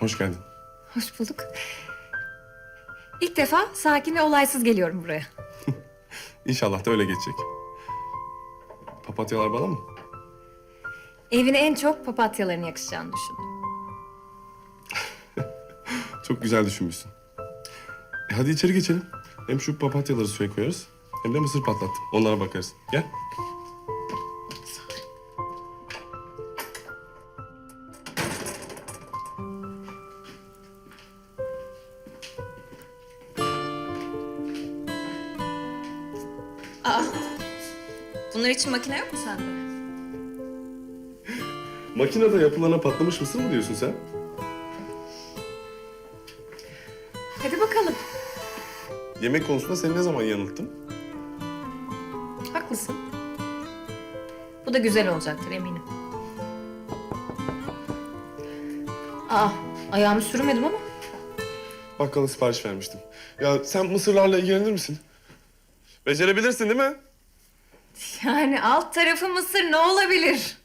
Hoş geldin. Hoş bulduk. İlk defa sakin ve olaysız geliyorum buraya. İnşallah da öyle geçecek. Papatyalar bana mı? Evine en çok papatyaların yakışacağını düşündüm. Çok güzel düşünmüşsün. E hadi içeri geçelim. Hem şu papatyaları suya koyarız. Hem de mısır patlattım. Onlara bakarız. Gel. Bunlar için makine yok mu sende? Makinede yapılana patlamış mısır mı diyorsun sen? Hadi bakalım. Yemek konusunda seni ne zaman yanılttım? Haklısın. Bu da güzel olacaktır eminim. Aa, ayağımı sürmedim ama. Bakkala sipariş vermiştim. Ya sen mısırlarla ilgilenir misin? Becerebilirsin değil mi? Yani alt tarafı mısır ne olabilir?